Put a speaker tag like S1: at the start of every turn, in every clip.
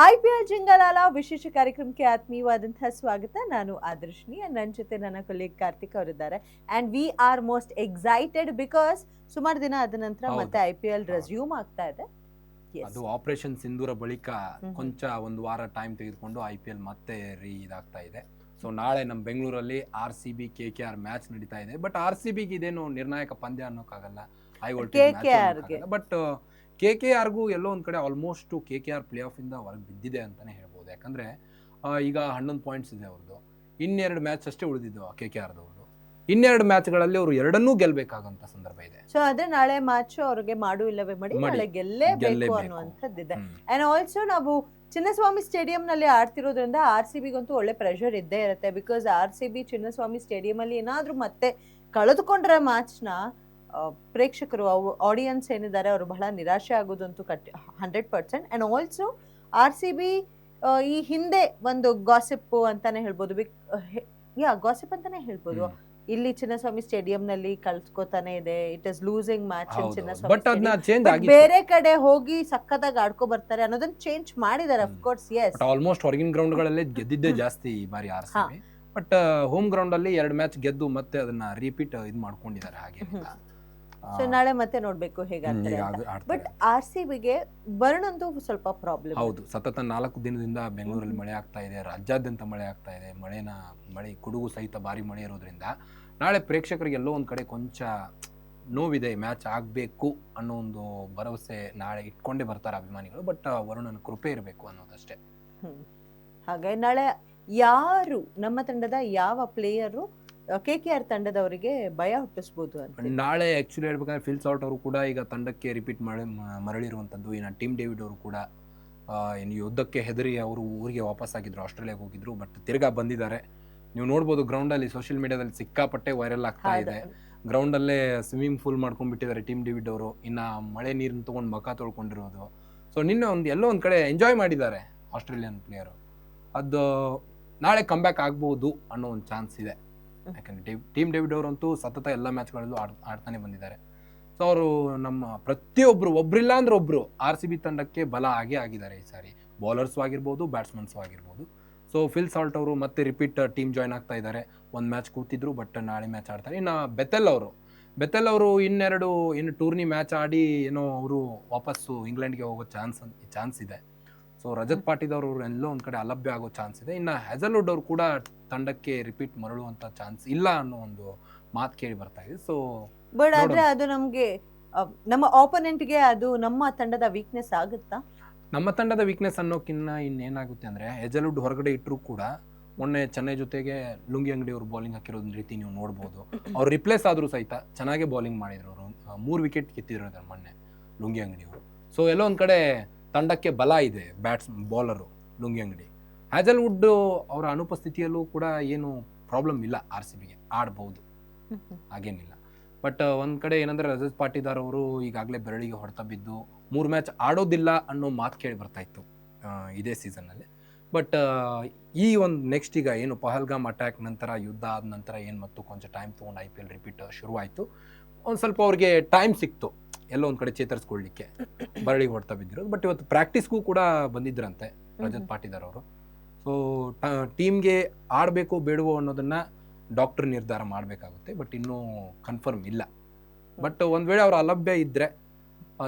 S1: I P ಜಿಂಗಲಾಲ ವಿಶೇಷ ಕಾರ್ಯಕ್ರಮಕ್ಕೆ ಆತ್ಮೀಯವಾದಂತಹ ಸ್ವಾಗತ. ನಾನು ಆದರ್ಶಿನಿ. ನನ್ನ ಜೊತೆ ನನ್ನ ಕೊಲೀಗ್ ಕಾರ್ತಿಕ್ ಅವರಿದ್ದಾರೆ. And we are most excited because ಸುಮಾರು ದಿನ ಆದ ನಂತರ ಮತ್ತೆ ಐ ಪಿ ಎಲ್ ರೆಸ್ಯೂಮ್ ಆಗ್ತಾ ಇದೆ.
S2: ಅದು ಆಪರೇಷನ್ ಸಿಂಧೂರ ಬಳಿಕ ಕೊಂಚ ಒಂದು ವಾರ ಟೈಮ್ ತೆಗೆದುಕೊಂಡು ಐ ಪಿ ಎಲ್ ಮತ್ತೆ ರೀ ಇದಾಗ್ತಾ ಇದೆ. ಸೊ ನಾಳೆ ನಮ್ಮ ಬೆಂಗಳೂರಲ್ಲಿ R C B K K R match ನಡೀತಾ ಇದೆ. ಬಟ್ ಆರ್ ಸಿ ಬಿಗೆ ಇದೇನು ನಿರ್ಣಾಯಕ ಪಂದ್ಯ ಅನ್ನೋಕ್ಕಾಗಲ್ಲ.
S1: KKR ಗೆ.
S2: ಬಟ್ ಕೆ ಕೆ ಆರ್ಗೂ ಎಲ್ಲೋ ಒಂದು ಕಡೆ almost K K R play off ಇಂದ ಹೊರಗೆ ಬಿದ್ದಿದೆ ಅಂತಾನೆ ಹೇಳ್ಬೋದು ಯಾಕಂದ್ರೆ ಈಗ ಹನ್ನೊಂದು ಪಾಯಿಂಟ್ಸ್ ಇದೆ ಅವ್ರದ್ದು ಇನ್ನೆರಡು ಮ್ಯಾಚ್ ಅಷ್ಟೇ ಉಳಿದಿದ್ದು ಕೆ ಕೆ ಆರ್ದವ್ರದ್ದು ಇನ್ನೆರಡು ಮ್ಯಾಚ್ಗಳಲ್ಲಿ ಅವರು ಎರಡನ್ನೂ ಗೆಲ್ಬೇಕಾಗಂತ ಸಂದರ್ಭ ಇದೆ
S1: ಸೊ ಅದೇ ನಾಳೆ ಮ್ಯಾಚ್ ಅವ್ರಿಗೆ ಮಾಡು ಇಲ್ಲವೇ ಮಾಡಿ. ನಾಳೆ ಗೆಲ್ಲೇಬೇಕು. ಅನ್ನುವಂಥದ್ದಿದೆ. ಅಂಡ್ ಆಲ್ಸೋ ನಾವು ಚಿನ್ನಸ್ವಾಮಿ ಸ್ಟೇಡಿಯಂ ನಲ್ಲಿ ಆಡ್ತಿರೋದ್ರಿಂದ ಆರ್ ಸಿ ಬಿಗಂತೂ ಒಳ್ಳೆ ಪ್ರೆಷರ್ ಇದ್ದೇ ಇರುತ್ತೆ because R C B Chinnaswamy stadium ಅಲ್ಲಿ ಏನಾದ್ರೂ ಮತ್ತೆ ಕಳೆದುಕೊಂಡ್ರೆ ಮ್ಯಾಚ್ನ ಪ್ರೇಕ್ಷಕರು ಆಡಿಯನ್ಸ್ ಏನಿದ್ದಾರೆ ಅವರು ಬಹಳ ನಿರಾಶೆ ಆಗೋದಂತೂ cut hundred percent and also R C B ಈ ಹಿಂದೆ ಒಂದು ಗಾಸಿಪ್ಪು ಅಂತಾನೆ ಹೇಳ್ಬೋದು. ಬಿಕ್ ಯಾ ಗಾಸಿಪ್ ಅಂತಾನೆ ಹೇಳ್ಬೋದು. ಇಲ್ಲಿ ಚಿನ್ನಸ್ವಾಮಿ ಸ್ಟೇಡಿಯಂ ನಲ್ಲಿ ಕಳ್ಸ್ಕೊತಾನೆ ಇದೆ. It is losing match Chinnaswamy ಬೇರೆ ಕಡೆ ಹೋಗಿ ಸಕ್ಕತ್ತಾಗಿ ಆಡ್ಕೊ ಬರ್ತಾರೆ ಅನ್ನೋದನ್ನ ಚೇಂಜ್ ಮಾಡಿದ್ದಾರೆ
S2: ಅಫ್
S1: ಕೋರ್ಸ್ ಎಸ್
S2: ಆಲ್ಮೋಸ್ಟ್ ಹೊರಗಿನ ಗ್ರೌಂಡ್ ಗಳಲ್ಲೇ ಗೆದ್ದಿದ್ದೇ ಜಾಸ್ತಿ ಈ ಬಾರಿ ಆರ್ ಬಟ್ ಹೋಮ್ ಗ್ರೌಂಡ್ ಅಲ್ಲಿ ಎರಡು ಮ್ಯಾಚ್ ಗೆದ್ದು ಮತ್ತೆ ಅದನ್ನ ರಿಪೀಟ್ ಇದು ಮಾಡ್ಕೊಂಡಿದ್ದಾರೆ ಹಾಗೆ
S1: ಸೊ ನಾಳೆ ಮತ್ತೆ ನೋಡ್ಬೇಕು ಹೇಗೆ ಬಟ್ ಆರ್ ಸಿ ಬಿಗೆ ಬರ್ಣಂತೂ ಸ್ವಲ್ಪ ಪ್ರಾಬ್ಲಮ್
S2: ಹೌದು ಸತತ ನಾಲ್ಕು ದಿನದಿಂದ ಬೆಂಗಳೂರಲ್ಲಿ ಮಳೆ ಆಗ್ತಾ ಇದೆ ರಾಜ್ಯಾದ್ಯಂತ ಮಳೆ ಆಗ್ತಾ ಇದೆ ಮಳೆನ ಮಳೆ ಕುಡುಗು ಸಹಿತ ಭಾರಿ ಮಳೆ ಇರೋದ್ರಿಂದ ನಾಳೆ ಪ್ರೇಕ್ಷಕರಿಗೆ ಎಲ್ಲೋ ಒಂದ್ ಕಡೆ ಕೊಂಚ ನೋವಿದೆ ಮ್ಯಾಚ್ ಆಗ್ಬೇಕು ಅನ್ನೋ ಒಂದು ಭರವಸೆ ನಾಳೆ ಇಟ್ಕೊಂಡೇ ಬರ್ತಾರೆ ಅಭಿಮಾನಿಗಳು ಬಟ್ ವರುಣನ ಕೃಪೆ ಇರಬೇಕು ಅನ್ನೋದಷ್ಟೇ.
S1: ಹಾಗೆ ನಾಳೆ ಯಾರು ನಮ್ಮ ತಂಡದ ಯಾವ ಪ್ಲೇಯರು ಕೆ ಕೆ ಆರ್ ತಂಡದವರಿಗೆ ಭಯ ಹುಟ್ಟಿಸ್ಬೋದು ಅಂತ
S2: ನಾಳೆ ಆ್ಯಕ್ಚುಲಿ ಹೇಳ್ಬೇಕಂದ್ರೆ ಫಿಲ್ಸ್ ಔಟ್ ಅವರು ಕೂಡ ಈಗ ತಂಡಕ್ಕೆ ರಿಪೀಟ್ ಮಾಡಿ ಮರಳಿರುವಂಥದ್ದು ಇನ್ನು ಟೀಮ್ ಡೇವಿಡ್ ಅವರು ಕೂಡ ಏನು ಇನ್ನು ಯುದ್ಧಕ್ಕೆ ಹೆದರಿ ಅವರು ಊರಿಗೆ ವಾಪಸ್ ಆಗಿದ್ರು ಆಸ್ಟ್ರೇಲಿಯಾಗೆ ಹೋಗಿದ್ರು ಬಟ್ ತಿರ್ಗಾ ಬಂದಿದ್ದಾರೆ. ನೀವು ನೋಡ್ಬೋದು ಗ್ರೌಂಡಲ್ಲಿ ಸೋಷಿಯಲ್ ಮೀಡಿಯಾದಲ್ಲಿ ಸಿಕ್ಕಾಪಟ್ಟೆ ವೈರಲ್ ಆಗ್ತಾ ಇದೆ. ಗ್ರೌಂಡಲ್ಲೇ ಸ್ವಿಮ್ಮಿಂಗ್ ಫೂಲ್ ಮಾಡ್ಕೊಂಡ್ಬಿಟ್ಟಿದ್ದಾರೆ ಟೀಮ್ ಡೇವಿಡ್ ಅವರು. ಇನ್ನು ಮಳೆ ನೀರನ್ನ ತೊಗೊಂಡು ಮಖ ತೊಳ್ಕೊಂಡಿರೋದು. ಸೊ ನಿನ್ನೆ ಒಂದು ಎಲ್ಲೋ ಒಂದು ಕಡೆ ಎಂಜಾಯ್ ಮಾಡಿದ್ದಾರೆ ಆಸ್ಟ್ರೇಲಿಯನ್ ಪ್ಲೇಯರು ಅದು ನಾಳೆ ಕಮ್ಬ್ಯಾಕ್ ಆಗ್ಬೋದು ಅನ್ನೋ ಒಂದು ಚಾನ್ಸ್ ಇದೆ. ಯಾಕಂದ್ರೆ ಟೀಮ್ ಡೇವಿಡ್ ಅವರಂತೂ ಸತತ ಎಲ್ಲ ಮ್ಯಾಚ್ಗಳಲ್ಲೂ ಆಡ್, ಆಡ್ತಾನೆ ಬಂದಿದ್ದಾರೆ. ಸೊ ಅವರು ನಮ್ಮ ಪ್ರತಿಯೊಬ್ಬರು ಒಬ್ರಿಲ್ಲ ಅಂದ್ರೆ ಒಬ್ರು ಆರ್ ಸಿ ಬಿ ತಂಡಕ್ಕೆ ಬಲ ಆಗೇ ಆಗಿದ್ದಾರೆ ಈ ಸಾರಿ. ಬೌಲರ್ಸು ಆಗಿರ್ಬೋದು ಬ್ಯಾಟ್ಸ್ಮನ್ಸು ಆಗಿರ್ಬೋದು. ಸೊ ಫಿಲ್ ಸಾಲ್ಟ್ ಅವರು ಮತ್ತೆ ರಿಪೀಟ್ ಟೀಮ್ ಜಾಯ್ನ್ ಆಗ್ತಾ ಇದ್ದಾರೆ. ಒಂದು ಮ್ಯಾಚ್ ಕೂತಿದ್ರು ಬಟ್ ನಾಳೆ ಮ್ಯಾಚ್ ಆಡ್ತಾರೆ. ಇನ್ನು ಬೆತ್ತಲ್ ಅವರು. ಬೆತ್ತಲ್ ಅವರು ಇನ್ನೆರಡು, ಇನ್ನು ಟೂರ್ನಿ ಮ್ಯಾಚ್ ಆಡಿ ಏನೋ ಅವರು ವಾಪಸ್ಸು ಇಂಗ್ಲೆಂಡ್ಗೆ ಹೋಗೋ ಚಾನ್ಸ್ ಚಾನ್ಸ್ ಇದೆ. ಸೊ ರಜತ್ ಪಾಟಿದವರು ಎಲ್ಲೋ ಒಂದು ಕಡೆ ಅಲಭ್ಯ ಆಗೋ ಚಾನ್ಸ್ ಇದೆ. ಇನ್ನು ಹೆಸಲ್ವುಡ್ ಅವರು ಕೂಡ ತಂಡಕ್ಕೆ ರಿಪೀಟ್ ಮರಳುವಂಥ ಚಾನ್ಸ್ ಇಲ್ಲ ಅನ್ನೋ ಒಂದು ಮಾತು ಕೇಳಿ ಬರ್ತಾ ಇದೆ. ಸೊ
S1: ಬಟ್ ಆದ್ರೆ ಅದು ನಮಗೆ ನಮ್ಮ ಆಪೋನೆಂಟ್ಗೆ ಗೆ ಅದು ನಮ್ಮ ತಂಡದ ವೀಕ್ನೆಸ್ ಆಗುತ್ತಾ?
S2: ನಮ್ಮ ತಂಡದ ವೀಕ್ನೆಸ್ ಅನ್ನೋಕ್ಕಿನ್ನ ಇನ್ನೇನಾಗುತ್ತೆ ಅಂದರೆ ಹೆಜಲ್ವುಡ್ ಹೊರಗಡೆ ಇಟ್ಟರೂ ಕೂಡ ಮೊನ್ನೆ ಚೆನ್ನೈ ಜೊತೆಗೆ ಲುಂಗಿ ಅಂಗಡಿ ಅವರು ಬೌಲಿಂಗ್ ಹಾಕಿರೋದ್ ರೀತಿ ನೀವು ನೋಡ್ಬೋದು. ಅವ್ರು ರಿಪ್ಲೇಸ್ ಆದರೂ ಸಹಿತ ಚೆನ್ನಾಗೇ ಬೌಲಿಂಗ್ ಮಾಡಿದ್ರು ಅವರು. ಮೂರು ವಿಕೆಟ್ ಕಿತ್ತಿದ್ರು ಮೊನ್ನೆ ಲುಂಗಿ ಅಂಗಡಿ ಅವರು. ಸೊ ಎಲ್ಲೋ ಒಂದು ಕಡೆ ತಂಡಕ್ಕೆ ಬಲ ಇದೆ ಬ್ಯಾಟ್ಸ್ ಬೌಲರು ಲುಂಗಿ ಅಂಗಡಿ. ಹ್ಯಾಜಲ್ವುಡ್ ಅವರ ಅನುಪಸ್ಥಿತಿಯಲ್ಲೂ ಕೂಡ ಏನು ಪ್ರಾಬ್ಲಮ್ ಇಲ್ಲ ಆರ್ ಸಿ ಬಿಗೆ. ಆಡ್ಬೋದು. ಹಾಗೇನಿಲ್ಲ. ಬಟ್ ಒಂದು ಕಡೆ ಏನಂದ್ರೆ ರಜತ್ ಪಾಟಿದಾರ್ ಅವರು ಈಗಾಗಲೇ ಬೆರಳಿಗೆ ಹೊಡೆತ ಬಿದ್ದು ಮೂರು ಮ್ಯಾಚ್ ಆಡೋದಿಲ್ಲ ಅನ್ನೋ ಮಾತು ಕೇಳಿ ಬರ್ತಾ ಇತ್ತು ಇದೇ ಸೀಸನ್ನಲ್ಲಿ. ಬಟ್ ಈ ಒಂದು ನೆಕ್ಸ್ಟ್ ಈಗ ಏನು ಪಹಲ್ಗಾಮ್ ಅಟ್ಯಾಕ್ ನಂತರ ಯುದ್ಧ ಆದ ನಂತರ ಏನು ಮತ್ತು ಕೊಂಚ ಟೈಮ್ ತೊಗೊಂಡು ಐ ಪಿ ಎಲ್ ರಿಪೀಟ್ ಶುರುವಾಯಿತು. ಒಂದು ಸ್ವಲ್ಪ ಅವ್ರಿಗೆ ಟೈಮ್ ಸಿಕ್ತು. ಎಲ್ಲೋ ಒಂದು ಕಡೆ ಚೇತರಿಸ್ಕೊಳ್ಳಿಕ್ಕೆ ಬರಳಿ ಹೊಡ್ತಾ ಬಿದ್ದಿರೋದು ಬಟ್ ಇವತ್ತು ಪ್ರಾಕ್ಟೀಸ್ಗೂ ಕೂಡ ಬಂದಿದ್ರಂತೆ ರಜತ್ ಪಾಟೀದಾರ್ ಅವರು. ಸೊ ಟೀಮ್ಗೆ ಆಡಬೇಕು ಬೇಡವೋ ಅನ್ನೋದನ್ನ ಡಾಕ್ಟರ್ ನಿರ್ಧಾರ ಮಾಡಬೇಕಾಗುತ್ತೆ. ಬಟ್ ಇನ್ನೂ ಕನ್ಫರ್ಮ್ ಇಲ್ಲ. ಬಟ್ ಒಂದು ವೇಳೆ ಅವರು ಅಲಭ್ಯ ಇದ್ದರೆ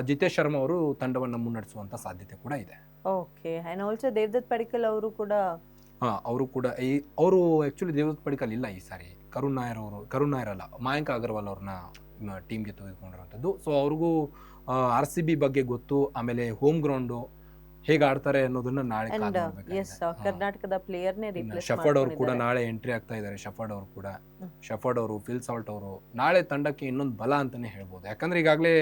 S2: ಜಿತೇಶ್ ಶರ್ಮಾ ಅವರು ತಂಡವನ್ನು ಮುನ್ನಡೆಸುವಂಥ ಸಾಧ್ಯತೆ ಕೂಡ ಇದೆ.
S1: Okay and also Devdutt Padikkal ಅವರು ಕೂಡ
S2: ಹಾಂ ಅವರು ಕೂಡ ಈ ಅವರು ಆ್ಯಕ್ಚುಲಿ ದೇವದತ್ ಪಡಿಕಲ್ ಇಲ್ಲ ಈ ಸಾರಿ. ಕರುಣ್ ನಾಯರ್ ಅವರು ಕರುಣ್ ನಾಯರ್ ಅಲ್ಲ ಮಾಯಾಂಕ ಅಗರ್ವಾಲ್ ಅವ್ರನ್ನ ಟೀಮ್ಗೆ ತೆಗೆದುಕೊಂಡಿರುವಂಥದ್ದು. ಸೊ ಅವ್ರಿಗೂ ಆರ್ ಸಿ ಬಿ ಬಗ್ಗೆ ಗೊತ್ತು ಆಮೇಲೆ ಹೋಮ್ ಗ್ರೌಂಡು ಹೇಗೆ ಆಡ್ತಾರೆ ಅನ್ನೋದನ್ನ ನಾಳೆ
S1: ಕರ್ನಾಟಕದ ಪ್ಲೇಯರ್ನೇ
S2: ಶಫರ್ಡ್ ಅವರು ಕೂಡ ನಾಳೆ ಎಂಟ್ರಿ ಆಗ್ತಾ ಇದ್ದಾರೆ ಶಫರ್ಡ್ ಅವರು ಕೂಡ. ಶಫರ್ಡ್ ಅವರು ಫಿಲ್ ಸಾಲ್ಟ್ ಅವರು ನಾಳೆ ತಂಡಕ್ಕೆ ಇನ್ನೊಂದು ಬಲ ಅಂತಾನೆ ಹೇಳ್ಬೋದು. ಯಾಕಂದ್ರೆ ಈಗಾಗಲೇ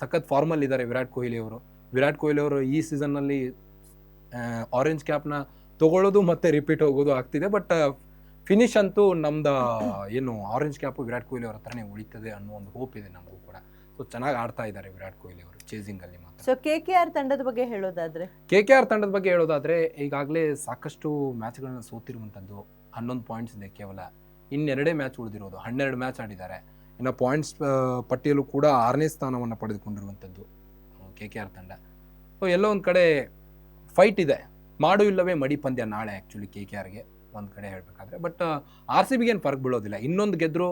S2: ಸಖತ್ ಫಾರ್ಮಲ್ ಇದ್ದಾರೆ ವಿರಾಟ್ ಕೊಹ್ಲಿ ಅವರು. ವಿರಾಟ್ ಕೊಹ್ಲಿ ಅವರು ಈ ಸೀಸನ್ ಸೀಸನ್ನಲ್ಲಿ ಆರೆಂಜ್ ಕ್ಯಾಪ್ನ ತಗೊಳ್ಳೋದು ಮತ್ತೆ ರಿಪೀಟ್ ಹೋಗೋದು ಆಗ್ತಿದೆ ಬಟ್ ಫಿನಿಶ್ ಅಂತೂ ನಮ್ದು ಏನು ಆರೆಂಜ್ ಕ್ಯಾಪು ವಿರಾಟ್ ಕೊಹ್ಲಿ ಅವ್ರ ಹತ್ರನೇ ಉಳಿತದೆ ಅನ್ನೋ ಒಂದು ಹೋಪ್ ಇದೆ ನಮಗೂ ಕೂಡ. ಸೊ ಚೆನ್ನಾಗಿ ಆಡ್ತಾ ಇದ್ದಾರೆ ವಿರಾಟ್ ಕೊಹ್ಲಿ ಅವರು ಚೇಸಿಂಗ್ ಅಲ್ಲಿ ಮಾತ್ರ.
S1: ಸೊ ಕೆ ಕೆ ಆರ್ ತಂಡದ ಬಗ್ಗೆ ಹೇಳೋದಾದ್ರೆ?
S2: ಕೆ ಕೆ ಆರ್ ತಂಡದ ಬಗ್ಗೆ ಹೇಳೋದಾದ್ರೆ ಈಗಾಗಲೇ ಸಾಕಷ್ಟು ಮ್ಯಾಚ್ಗಳನ್ನ ಸೋತಿರುವಂಥದ್ದು ಹನ್ನೊಂದು ಪಾಯಿಂಟ್ಸ್ ಇದೆ ಕೇವಲ. ಇನ್ನೆರಡೇ ಮ್ಯಾಚ್ ಉಳಿದಿರೋದು ಹನ್ನೆರಡು ಮ್ಯಾಚ್ ಆಡಿದ್ದಾರೆ. ಇನ್ನು ಪಾಯಿಂಟ್ಸ್ ಪಟ್ಟಿಯಲ್ಲೂ ಕೂಡ ಆರನೇ ಸ್ಥಾನವನ್ನು ಪಡೆದುಕೊಂಡಿರುವಂಥದ್ದು ಕೆ ಕೆ ಆರ್ ತಂಡ. ಸೊ ಎಲ್ಲೋ ಒಂದು ಕಡೆ ಫೈಟ್ ಇದೆ. ಮಾಡು ಇಲ್ಲವೇ ಮಡಿ ಪಂದ್ಯ ನಾಳೆ ಆ್ಯಕ್ಚುಲಿ ಕೆ ಕೆ ಆರ್ಗೆ ಒಂದು ಕಡೆ ಹೇಳಬೇಕಾದ್ರೆ. ಬಟ್ ಆರ್ ಸಿ ಬಿಗೇನು ಫರ್ಕ್ ಬೀಳೋದಿಲ್ಲ. ಇನ್ನೊಂದು ಗೆದ್ದರು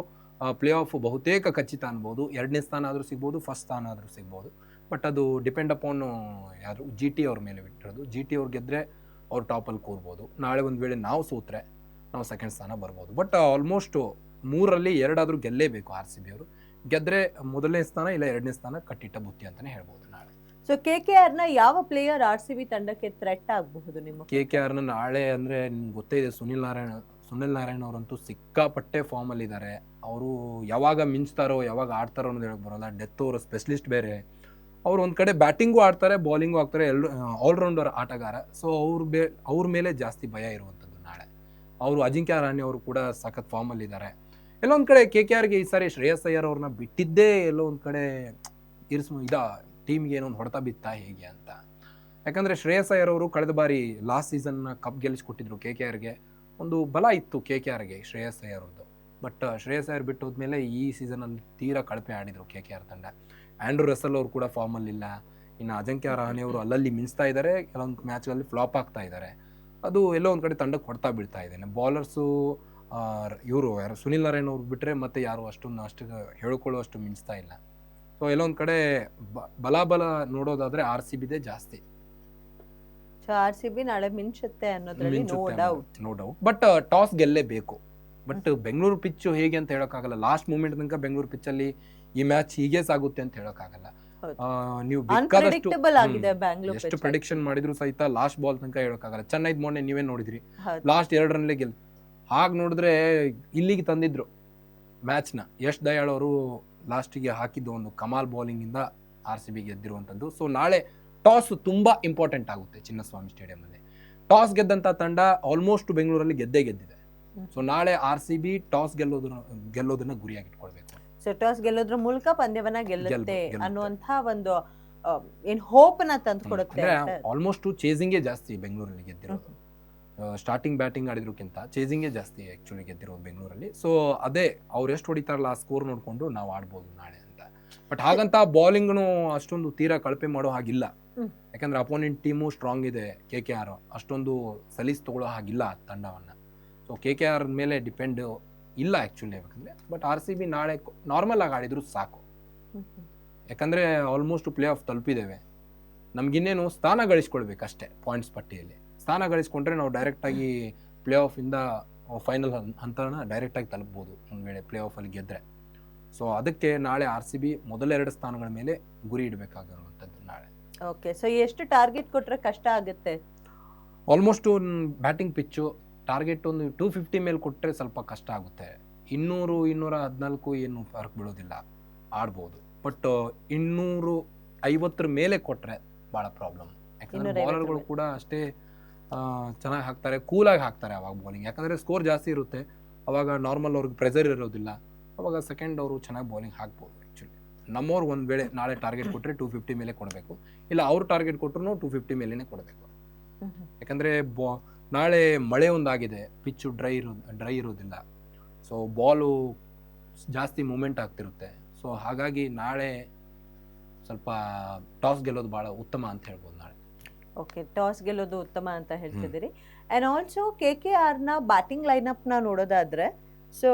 S2: ಪ್ಲೇ ಆಫ್ ಬಹುತೇಕ ಖಚಿತ ಅನ್ಬೋದು. ಎರಡನೇ ಸ್ಥಾನ ಆದರೂ ಸಿಗ್ಬೋದು ಫಸ್ಟ್ ಸ್ಥಾನ ಆದರೂ ಸಿಗ್ಬೋದು. ಬಟ್ ಅದು ಡಿಪೆಂಡ್ ಅಪಾನ್ ಯಾರು ಜಿ ಟಿ ಅವ್ರ ಮೇಲೆ ಬಿಟ್ಟಿರೋದು. ಜಿ ಟಿ ಅವ್ರು ಗೆದ್ದರೆ ಅವ್ರು ಟಾಪಲ್ಲಿ ಕೂರ್ಬೋದು. ನಾಳೆ ಒಂದು ವೇಳೆ ನಾವು ಸೋತ್ರೆ ನಾವು ಸೆಕೆಂಡ್ ಸ್ಥಾನ ಬರ್ಬೋದು. ಬಟ್ ಆಲ್ಮೋಸ್ಟು ಮೂರರಲ್ಲಿ ಎರಡಾದರೂ ಗೆಲ್ಲೇಬೇಕು ಆರ್ ಸಿ ಬಿ ಅವರು. ಗೆದ್ದರೆ ಮೊದಲನೇ ಸ್ಥಾನ ಇಲ್ಲ ಎರಡನೇ ಸ್ಥಾನ ಕಟ್ಟಿಟ್ಟ ಬುತ್ತಿ ಅಂತಲೇ ಹೇಳ್ಬೋದು ನಾಳೆ.
S1: ಸೊ ಕೆ ಕೆ ಆರ್ನ ಯಾವ ಪ್ಲೇಯರ್ ಆರ್ ಸಿ ಬಿ ತಂಡಕ್ಕೆ ಥ್ರೆಟ್ ಆಗಬಹುದು ನಿಮ್ಮ?
S2: ಕೆ ಕೆ ಆರ್ನ ನಾಳೆ ಅಂದ್ರೆ ನಿಮ್ಗೆ ಗೊತ್ತೇ ಇದೆ, ಸುನಿಲ್ ನಾರಾಯಣ, ಸುನಿಲ್ ನಾರಾಯಣ್ ಅವರಂತೂ ಸಿಕ್ಕಾಪಟ್ಟೆ ಫಾರ್ಮ್ ಅಲ್ಲಿ ಇದ್ದಾರೆ ಅವರು ಯಾವಾಗ ಮಿಂಚ್ತಾರೋ, ಯಾವಾಗ ಆಡ್ತಾರೋ ಅನ್ನೋದು ಹೇಳಕ್ ಬರೋಲ್ಲ. ಡೆತ್ ಅವರು ಸ್ಪೆಷಲಿಸ್ಟ್ ಬೇರೆ. ಅವ್ರು ಒಂದು ಕಡೆ ಬ್ಯಾಟಿಂಗು ಆಡ್ತಾರೆ ಬೌಲಿಂಗು ಆಗ್ತಾರೆ ಎಲ್ಲ ಆಲ್ರೌಂಡರ್ ಆಟಗಾರ. ಸೊ ಅವ್ರ ಬೇ, ಅವ್ರ ಮೇಲೆ ಜಾಸ್ತಿ ಭಯ ಇರುವಂಥದ್ದು ನಾಳೆ. ಅವರು ಅಜಿಂಕ್ಯ ರಾಣಿ ಅವರು ಕೂಡ ಸಖತ್ ಫಾರ್ಮಲ್ಲಿ ಇದ್ದಾರೆ ಎಲ್ಲೋ ಒಂದು ಕಡೆ ಕೆ ಕೆ ಆರ್ಗೆ ಈ ಸಾರಿ ಶ್ರೇಯಸ್ ಅಯ್ಯರ್ ಅವ್ರನ್ನ ಬಿಟ್ಟಿದ್ದೇ ಎಲ್ಲೋ ಒಂದು ಕಡೆ ಇರಿಸ್, ಇದ ಟೀಮ್ಗೆ ಏನೋ ಒಂದು ಹೊಡೆತ ಬಿತ್ತಾ ಹೇಗೆ ಅಂತ. ಯಾಕಂದರೆ ಶ್ರೇಯಸ್ ಅಯ್ಯರ್ ಅವರು ಕಳೆದ ಬಾರಿ ಲಾಸ್ಟ್ ಸೀಸನ್ನ ಕಪ್ ಗೆಲ್ಲಿಸ್ಕೊಟ್ಟಿದ್ರು ಕೆ ಕೆ ಆರ್ಗೆ ಒಂದು ಬಲ ಇತ್ತು ಕೆ ಕೆ ಆರ್ಗೆ ಶ್ರೇಯಸ್ ಅಯ್ಯರ್ ಅವ್ರದ್ದು ಬಟ್ ಶ್ರೇಯಸ್ ಅಯ್ಯರ್ ಬಿಟ್ಟು ಹೋದ್ಮೇಲೆ ಈ ಸೀಸನಲ್ಲಿ ತೀರಾ ಕಳಪೆ ಆಡಿದರು ಕೆ ಕೆ ಆರ್ ತಂಡ. ಆ್ಯಂಡ್ರೂ ರಸಲ್ ಅವರು ಕೂಡ ಫಾರ್ಮಲ್ಲಿಲ್ಲ ಇನ್ನು ಅಜಂಕ್ಯ ರಹಾನೆ ಅವರು ಅಲ್ಲಲ್ಲಿ ಮಿಂಚ್ತಾ ಇದ್ದಾರೆ ಕೆಲವೊಂದು ಮ್ಯಾಚ್ಗಳಲ್ಲಿ ಫ್ಲಾಪ್ ಆಗ್ತಾ ಇದ್ದಾರೆ ಅದು ಎಲ್ಲೋ ಒಂದು ಕಡೆ ತಂಡಕ್ಕೆ ಹೊಡ್ತಾ ಬೀಳ್ತಾ ಇದ್ದೇನೆ ಬಾಲರ್ಸು ಇವರು ಯಾರು? ಸುನಿಲ್ ನಾರಾಯಣ್ ಅವ್ರು ಬಿಟ್ಟರೆ ಮತ್ತೆ ಯಾರು? ಅಷ್ಟೊಂದು ಅಷ್ಟು ಹೇಳ್ಕೊಳ್ಳುವಷ್ಟು ಮಿಂಚ್ತಾ ಇಲ್ಲ. ಸೊ ಎಲ್ಲೊಂದ್ ಕಡೆ ಬಲಾಬಲ ಬಲ ಬಲ ನೋಡೋದಾದ್ರೆ ಆರ್ ಸಿ ಬಿದೇ ಜಾಸ್ತಿ
S1: ಆರ್ ಸಿ ಬಿ ನಾಳೆ ಮಿಂಚುತ್ತೆ ಅನ್ನೋದ್ರಲ್ಲಿ no doubt
S2: no doubt but toss ಗೆಲ್ಲೇಬೇಕು. But Bengaluru pitch ಹೇಗೆ ಅಂತ ಹೇಳೋಕ್ಕಾಗಲ್ಲ. ಲಾಸ್ಟ್ ಮೂಮೆಂಟ್ ತನಕ ಬೆಂಗಳೂರು ಪಿಚ್ಚಲ್ಲಿ ಈ ಮ್ಯಾಚ್ ಹೀಗೆ ಸಾಗುತ್ತೆ ಅಂತ ಹೇಳೋಕ್ಕಾಗಲ್ಲ. ನೀವು ಎಷ್ಟು ಪ್ರೆಡಿಕ್ಷನ್ ಮಾಡಿದ್ರು ಸಹಿತ ಲಾಸ್ಟ್ ಬಾಲ್ ತನಕ ಹೇಳೋಕ್ಕಾಗಲ್ಲ. ಚೆನ್ನೈದ್ ಮೊನ್ನೆ ನೀವೇ ನೋಡಿದ್ರಿ. ಲಾಸ್ಟ್ ಎರಡು ರನ್ಲೇ ಗೆಲ್ ಹಾಗೆ ನೋಡಿದ್ರೆ ಇಲ್ಲಿಗೆ ತಂದಿದ್ರು. ಮ್ಯಾಚ್ನ ಯಶ್ ದಯಾಳ್ ಅವರು ಲಾಸ್ಟಿಗೆ ಹಾಕಿದ್ದ ಒಂದು ಕಮಾಲ್ ಬೌಲಿಂಗ್ ಇಂದ ಆರ್ ಸಿ ಬಿ ಗೆದ್ದಿರುವಂಥದ್ದು. ಸೊ ನಾಳೆ ಟಾಸ್ ತುಂಬಾ ಇಂಪಾರ್ಟೆಂಟ್ ಆಗುತ್ತೆ ಚಿನ್ನಸ್ವಾಮಿ ಸ್ಟೇಡಿಯಂನಲ್ಲಿ. ಟಾಸ್ ಗೆದ್ದಂಥ ತಂಡ ಆಲ್ಮೋಸ್ಟ್ ಬೆಂಗಳೂರಲ್ಲಿ ಗೆದ್ದೇ ಗೆದ್ದಿದೆ. ಸೊ ನಾಳೆ ಆರ್ ಸಿ ಬಿ ಟಾಸ್ ಗೆಲ್ಲೋದನ್ನ ಗೆಲ್ಲೋದನ್ನ ಗುರಿಯಾಗಿಟ್ಕೊಳ್ಬೇಕು.
S1: ಸೊ ಟಾಸ್ ಗೆಲ್ಲೋದ್ರ ಮೂಲಕ ಪಂದ್ಯವನ್ನ ಗೆಲ್ಲುತ್ತೆ ಅನ್ನುವಂಥ ಒಂದು ಏನ್ ಹೋಪ್ನ ತಂದು ಕೊಡುತ್ತೆ
S2: ಆಲ್ಮೋಸ್ಟ್ ಚೇಸಿಂಗೇ ಜಾಸ್ತಿ ಬೆಂಗಳೂರಲ್ಲಿ ಗೆದ್ದಿರೋದು. ಸ್ಟಾರ್ಟಿಂಗ್ ಬ್ಯಾಟಿಂಗ್ ಆಡಿದ್ರಕ್ಕಿಂತ ಚೇಸಿಂಗೇ ಜಾಸ್ತಿ ಆ್ಯಕ್ಚುಲಿ ಗೆದ್ದಿರೋದು ಬೆಂಗಳೂರಲ್ಲಿ. ಸೊ ಅದೇ ಅವ್ರು ಎಷ್ಟು ಹೊಡಿತಾರಲ್ಲ ಆ ಸ್ಕೋರ್ ನೋಡಿಕೊಂಡು ನಾವು ಆಡ್ಬೋದು ನಾಳೆ ಅಂತ. ಬಟ್ ಹಾಗಂತ ಬೌಲಿಂಗ್ನು ಅಷ್ಟೊಂದು ತೀರಾ ಕಳಪೆ ಮಾಡೋ ಹಾಗಿಲ್ಲ. ಯಾಕಂದ್ರೆ ಅಪೋನೆಂಟ್ ಟೀಮು ಸ್ಟ್ರಾಂಗ್ ಇದೆ ಕೆ ಕೆ ಆರ್ ಅಷ್ಟೊಂದು ಸಲೀಸ್ ತಗೊಳ್ಳೋ ಹಾಗಿಲ್ಲ ತಂಡವನ್ನ. ಸೊ ಕೆ ಕೆ ಆರ್ ಮೇಲೆ ಡಿಪೆಂಡ್ ಇಲ್ಲ ಆ್ಯಕ್ಚುಲಿ ಹೇಳ್ಬೇಕಂದ್ರೆ ಬಟ್ ಆರ್ ಸಿ ಬಿ ನಾಳೆ ನಾರ್ಮಲ್ ಆಗಿ ಆಡಿದ್ರು ಸಾಕು. ಯಾಕಂದರೆ ಆಲ್ಮೋಸ್ಟ್ ಪ್ಲೇ ಆಫ್ ತಲುಪಿದ್ದೇವೆ. ನಮಗಿನ್ನೇನು ಸ್ಥಾನ ಗಳಿಸ್ಕೊಳ್ಬೇಕಷ್ಟೇ ಪಾಯಿಂಟ್ಸ್ ಪಟ್ಟಿಯಲ್ಲಿ. ಸ್ಥಾನ ಗಳಿಸ್ಕೊಂಡ್ರೆ ನಾವು ಡೈರೆಕ್ಟಾಗಿ ಪ್ಲೇ ಆಫಿಂದ ಫೈನಲ್ ಹಂತನ ಡೈರೆಕ್ಟಾಗಿ ತಲುಪ್ಬೋದು ಒಂದು ವೇಳೆ ಪ್ಲೇ ಆಫಲ್ಲಿ ಗೆದ್ದರೆ ಸೊ ಅದಕ್ಕೆ ನಾಳೆ ಆರ್ ಸಿ ಬಿ ಮೊದಲೆರಡು ಸ್ಥಾನಗಳ ಮೇಲೆ ಗುರಿ ಇಡಬೇಕಾಗಿರುವಂಥದ್ದು ನಾಳೆ.
S1: ಓಕೆ ಸೊ ಎಷ್ಟು ಟಾರ್ಗೆಟ್ ಕೊಟ್ರೆ ಕಷ್ಟ ಆಗುತ್ತೆ?
S2: ಆಲ್ಮೋಸ್ಟ್ ಬ್ಯಾಟಿಂಗ್ ಪಿಚ್ಚು ಟಾರ್ಗೆಟ್ ಒಂದು ಟೂ ಫಿಫ್ಟಿ ಮೇಲೆ ಕೊಟ್ಟರೆ ಸ್ವಲ್ಪ ಕಷ್ಟ ಆಗುತ್ತೆ. ಇನ್ನೂರು ಇನ್ನೂರ ಹದಿನಾಲ್ಕು ಏನು ಫರ್ಕ್ ಬೀಳೋದಿಲ್ಲ. ಆಡ್ಬೋದು. ಬಟ್ ಇನ್ನೂರು ಐವತ್ತರ ಮೇಲೆ ಕೊಟ್ಟರೆ ಭಾಳ ಪ್ರಾಬ್ಲಮ್ ಯಾಕಂದರೆ ಬಾಲರ್ಗಳು ಕೂಡ ಅಷ್ಟೇ ಚೆನ್ನಾಗಿ ಹಾಕ್ತಾರೆ ಕೂಲಾಗಿ ಹಾಕ್ತಾರೆ ಅವಾಗ ಬೌಲಿಂಗ್ ಯಾಕಂದರೆ ಸ್ಕೋರ್ ಜಾಸ್ತಿ ಇರುತ್ತೆ. ಅವಾಗ ನಾರ್ಮಲ್ ಅವ್ರಿಗೆ ಪ್ರೆಸರ್ ಇರೋದಿಲ್ಲ. ಅವಾಗ ಸೆಕೆಂಡ್ ಅವರು ಚೆನ್ನಾಗಿ ಬೌಲಿಂಗ್ ಹಾಕ್ಬೋದು ಆ್ಯಕ್ಚುಲಿ ನಮ್ಮವ್ರು ಒಂದು ವೇಳೆ ನಾಳೆ ಟಾರ್ಗೆಟ್ ಕೊಟ್ಟರೆ ಟೂ ಫಿಫ್ಟಿ ಮೇಲೆ ಕೊಡಬೇಕು. ಇಲ್ಲ ಅವ್ರು ಟಾರ್ಗೆಟ್ ಕೊಟ್ಟರು ಟೂ ಫಿಫ್ಟಿ ಮೇಲೇ ಕೊಡಬೇಕು. ಯಾಕಂದರೆ ಬಾ ನಾಳೆ ಮಳೆ ಒಂದಾಗಿದೆ ಪಿಚ್ಚು ಡ್ರೈ ಇರೋ ಡ್ರೈ ಇರೋದಿಲ್ಲ. ಸೊ ಬಾಲು ಜಾಸ್ತಿ ಮೂಮೆಂಟ್ ಆಗ್ತಿರುತ್ತೆ. ಸೊ ಹಾಗಾಗಿ ನಾಳೆ ಸ್ವಲ್ಪ ಟಾಸ್ ಗೆಲ್ಲೋದು ಭಾಳ ಉತ್ತಮ ಅಂತ ಹೇಳ್ಬೋದು ನಾಳೆ.
S1: ಓಕೆ ಟಾಸ್ ಗೆಲ್ಲೋದು ಉತ್ತಮ ಅಂತ ಹೇಳ್ತಿದ್ದೀರಿ. ಆ್ಯಂಡ್ ಆಲ್ಸೋ ಕೆ ಕೆ ಆರ್ನ ನ ಬ್ಯಾಟಿಂಗ್ ಲೈನಪ್ನ ನೋಡೋದಾದರೆ ನೋಡೋದಾದ್ರೆ ಸೊ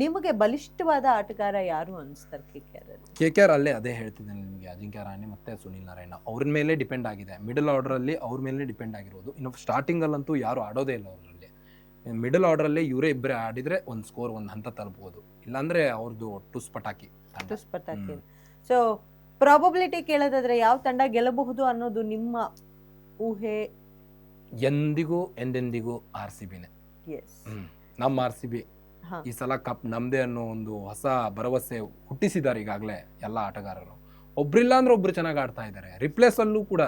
S1: ನಿಮಗೆ ಬಲಿಷ್ಠವಾದ ಆಟಗಾರ ಯಾರು ಅನಿಸ್ತಾರೆ K K R
S2: K K R ಅಲ್ಲೇ ಅದೇ ಹೇಳ್ತಿದ್ದೇನೆ ನಿಮಗೆ ಅಜಿಂಕ್ಯ ರಾಣಿ ಮತ್ತು ಸುನಿಲ್ ನಾರಾಯಣ. ಅವ್ರ ಮೇಲೆ ಡಿಪೆಂಡ್ ಆಗಿದೆ. ಮಿಡಲ್ ಆರ್ಡ್ರಲ್ಲಿ ಅವ್ರ ಮೇಲೆ ಡಿಪೆಂಡ್ ಆಗಿರೋದು. ಇನ್ನು ಸ್ಟಾರ್ಟಿಂಗಲ್ಲಂತೂ ಯಾರು ಆಡೋದೇ ಇಲ್ಲ ಅವರಲ್ಲಿ. ಮಿಡಲ್ ಆರ್ಡ್ರಲ್ಲಿ ಇವರೇ ಇಬ್ಬರೇ ಆಡಿದರೆ ಒಂದು ಸ್ಕೋರ್ ಒಂದು ಹಂತ ತಲುಪಬಹುದು ಇಲ್ಲಾಂದರೆ ಅವ್ರದ್ದು ಟುಸ್ ಪಟಾಕಿ.
S1: ಟುಸ್ ಪಟಾಕಿ. ಸೊ ಪ್ರಾಬಬಿಲಿಟಿ ಕೇಳೋದಾದ್ರೆ ಯಾವ ತಂಡ ಗೆಲ್ಲಬಹುದು ಅನ್ನೋದು ನಿಮ್ಮ ಊಹೆ.
S2: ಎಂದಿಗೂ ಎಂದೆಂದಿಗೂ ಆರ್ ಸಿ ಬಿನೇ. ನಮ್ಮ ಆರ್ ಸಿ ಬಿ ಈ ಸಲ ಕಪ್ ನಮ್ದೇ ಅನ್ನೋ ಒಂದು ಹೊಸ ಭರವಸೆ ಹುಟ್ಟಿಸಿದ್ದಾರೆ ಈಗಾಗಲೇ ಎಲ್ಲ ಆಟಗಾರರು. ಒಬ್ರಿಲ್ಲ ಅಂದ್ರೆ ಒಬ್ರು ಚೆನ್ನಾಗಿ ಆಡ್ತಾ ಇದ್ದಾರೆ. ರಿಪ್ಲೇಸ್ ಅಲ್ಲೂ ಕೂಡ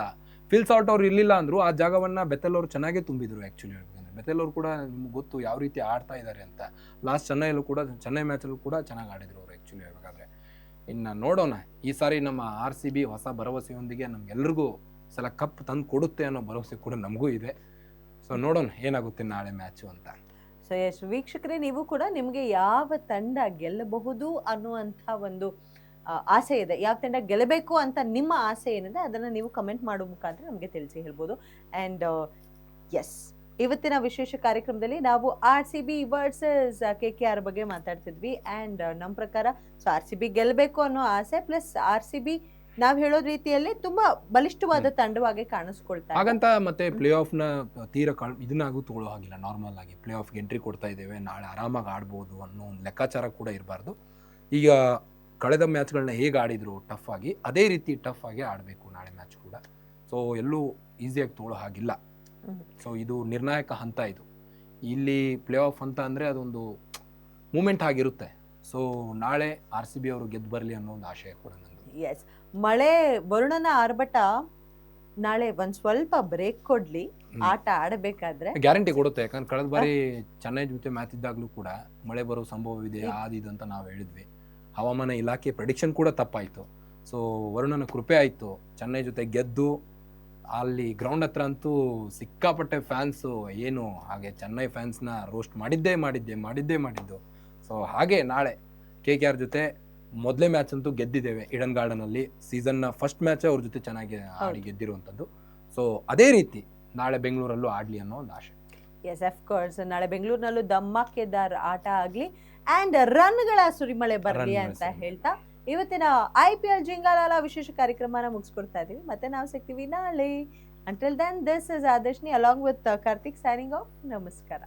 S2: ಫಿಲ್ಸ್ ಔಟ್ ಅವ್ರು ಇರ್ಲಿಲ್ಲ ಅಂದ್ರು ಆ ಜಾಗವನ್ನ ಬೆತ್ತಲ್ ಅವರು ಚೆನ್ನಾಗೇ ತುಂಬಿದ್ರು ಆಕ್ಚುಲಿ ಹೇಳ್ಬೇಕಂದ್ರೆ ಬೆತೆಲ್ ಅವರು ಕೂಡ ನಿಮ್ಗೆ ಗೊತ್ತು ಯಾವ ರೀತಿ ಆಡ್ತಾ ಇದ್ದಾರೆ ಅಂತ. ಲಾಸ್ಟ್ ಚೆನ್ನೈಯಲ್ಲೂ ಕೂಡ ಚೆನ್ನೈ ಮ್ಯಾಚಲ್ಲೂ ಕೂಡ ಚೆನ್ನಾಗಿ ಆಡಿದ್ರು ಅವರು ಆ್ಯಕ್ಚುಲಿ ಹೇಳ್ಬೇಕಾದ್ರೆ. ಇನ್ನು ನೋಡೋಣ. ಈ ಸಾರಿ ನಮ್ಮ ಆರ್ ಸಿ ಬಿ ಹೊಸ ಭರವಸೆಯೊಂದಿಗೆ ನಮ್ಗೆಲ್ರಿಗೂ ಸಲ ಕಪ್ ತಂದು ಕೊಡುತ್ತೆ ಅನ್ನೋ ಭರವಸೆ ಕೂಡ ನಮಗೂ ಇದೆ. ಸೊ ನೋಡೋಣ ಏನಾಗುತ್ತೆ ನಾಳೆ ಮ್ಯಾಚು ಅಂತ.
S1: ಸೊ ಎಸ್ ವೀಕ್ಷಕರೇ, ನೀವು ಕೂಡ ನಿಮಗೆ ಯಾವ ತಂಡ ಗೆಲ್ಲಬಹುದು ಅನ್ನುವಂಥ ಒಂದು ಆಸೆ ಇದೆ. ಯಾವ ತಂಡ ಗೆಲ್ಲಬೇಕು ಅಂತ ನಿಮ್ಮ ಆಸೆ ಏನಿದೆ, ಅದನ್ನು ನೀವು ಕಮೆಂಟ್ ಮಾಡೋ ಮುಖಾಂತರ ನಮಗೆ ತಿಳಿಸಿ ಹೇಳ್ಬೋದು. ಆ್ಯಂಡ್ ಎಸ್ ಇವತ್ತಿನ ವಿಶೇಷ ಕಾರ್ಯಕ್ರಮದಲ್ಲಿ ನಾವು R C B versus K K R ಬಗ್ಗೆ ಮಾತಾಡ್ತಿದ್ವಿ. ಆ್ಯಂಡ್ ನಮ್ಮ ಪ್ರಕಾರ ಸೊ ಆರ್ ಸಿ ಬಿ ಗೆಲ್ಲಬೇಕು ಅನ್ನೋ ಆಸೆ ಪ್ಲಸ್ ಆರ್ ಸಿ ಬಿ ನಾವ್ ಹೇಳೋ ರೀತಿಯಲ್ಲಿ ತುಂಬಾ ಬಲಿಷ್ಠವಾದ ತಂಡವಾಗಿ ಕಾಣಿಸ್ಕೊಳ್ತಾ
S2: ಹಾಗಂತ ಮತ್ತೆ ಪ್ಲೇ ಆಫ್ನ ತೀರ ಕಳ್ ಇದನ್ನಾಗೂ ತಗೊಳ್ಳೋ ಹಾಗಿಲ್ಲ ನಾರ್ಮಲ್ ಆಗಿ ಪ್ಲೇ ಆಫ್ಗೆ ಎಂಟ್ರಿ ಕೊಡ್ತಾ ಇದ್ದೇವೆ ನಾಳೆ ಆರಾಮಾಗಿ ಆಡ್ಬೋದು ಅನ್ನೋ ಒಂದು ಲೆಕ್ಕಾಚಾರ ಕೂಡ ಇರಬಾರ್ದು. ಈಗ ಕಳೆದ ಮ್ಯಾಚ್ಗಳನ್ನ ಹೇಗೆ ಆಡಿದ್ರು ಟಫ್ ಆಗಿ ಅದೇ ರೀತಿ ಟಫ್ ಆಗಿ ಆಡಬೇಕು ನಾಳೆ ಮ್ಯಾಚ್ ಕೂಡ. ಸೊ ಎಲ್ಲೂ ಈಸಿಯಾಗಿ ತಗೊಳ್ಳೋ ಹಾಗಿಲ್ಲ. ಸೊ ಇದು ನಿರ್ಣಾಯಕ ಹಂತ ಇದು. ಇಲ್ಲಿ ಪ್ಲೇ ಆಫ್ ಅಂತ ಅಂದರೆ ಅದೊಂದು ಮೂಮೆಂಟ್ ಆಗಿರುತ್ತೆ. ಸೊ ನಾಳೆ ಆರ್ ಸಿ ಬಿ ಅವರು ಗೆದ್ದು ಬರಲಿ ಅನ್ನೋ ಒಂದು ಆಶಯ ಕೂಡ ನಂದು
S1: ಎಸ್ ಮಳೆ ವರುಣನ ಆರ್ಭಟ ನಾಳೆ ಒಂದ್ ಸ್ವಲ್ಪ ಬ್ರೇಕ್ ಕೊಡ್ಲಿ. ಆಟ ಆಡಬೇಕಾದ್ರೆ.
S2: ಗ್ಯಾರಂಟಿ ಕೊಡುತ್ತೆ. ಯಾಕಂದ್ರೆ ಕಳೆದ ಬಾರಿ ಚೆನ್ನೈ ಜೊತೆ ಮ್ಯಾಚ್ ಇದ್ದಾಗಲೂ ಕೂಡ ಮಳೆ ಬರೋ ಸಂಭವವಿದೆ. ಆದಿದು ಅಂತ ನಾವು ಹೇಳಿದ್ವಿ. ಹವಾಮಾನ ಇಲಾಖೆ ಪ್ರೆಡಿಕ್ಷನ್ ಕೂಡ ತಪ್ಪಾಯಿತು. ಸೊ ವರುಣನ ಕೃಪೆ ಆಯಿತು. ಚೆನ್ನೈ ಜೊತೆ ಗೆದ್ದು ಅಲ್ಲಿ ಗ್ರೌಂಡ್ ಹತ್ರ ಅಂತೂ ಸಿಕ್ಕಾಪಟ್ಟೆ ಫ್ಯಾನ್ಸು ಏನು ಹಾಗೆ ಚೆನ್ನೈ ಫ್ಯಾನ್ಸ್ನ ರೋಸ್ಟ್ ಮಾಡಿದ್ದೇ ಮಾಡಿದ್ದೆ ಮಾಡಿದ್ದೇ ಮಾಡಿದ್ದು. ಸೊ ಹಾಗೆ ನಾಳೆ ಕೆ ಕೆ ಆರ್ ಜೊತೆ ಮೊದಲೇ ಮ್ಯಾಚ್ ಅಂತೂ ಗೆದ್ದಿದ್ದೇವೆ ಇಡನ್ ಗಾರ್ಡನ್ ಅಲ್ಲಿ. ಸೀಸನ್ನ ಫಸ್ಟ್ ಮ್ಯಾಚ್ ಅವ್ರ ಜೊತೆ ಚೆನ್ನಾಗಿ ಆಡಿ ಗೆದ್ದಿರುವಂತದ್ದು ಸೊ ಅದೇ ರೀತಿ ನಾಳೆ ಬೆಂಗಳೂರಲ್ಲೂ ಆಡ್ಲಿ ಅನ್ನೋ ಒಂದು ಆಶೆ.
S1: ಎಸ್ ಎಫ್ ಕೋರ್ಸ್ ನಾಳೆ ಬೆಂಗಳೂರಿನಲ್ಲೂ ದಮ್ಮಕ್ಕೆದಾರ್ ಆಟ ಆಗ್ಲಿ ಅಂಡ್ ರನ್ಗಳ ಸುರಿಮಳೆ ಬರಲಿ ಅಂತ ಹೇಳ್ತಾ ಇವತ್ತಿನ ಐ ಪಿ ಎಲ್ ಜಿಂಗಾಲಾಲ ವಿಶೇಷ ಕಾರ್ಯಕ್ರಮನ ಮುಗಿಸ್ಕೊಡ್ತಾ ಇದೀವಿ. ಮತ್ತೆ ನಾವು ಸಿಗ್ತೀವಿ ನಾಳೆ. Until then this is Adarshini along with Karthik signing off ನಮಸ್ಕಾರ.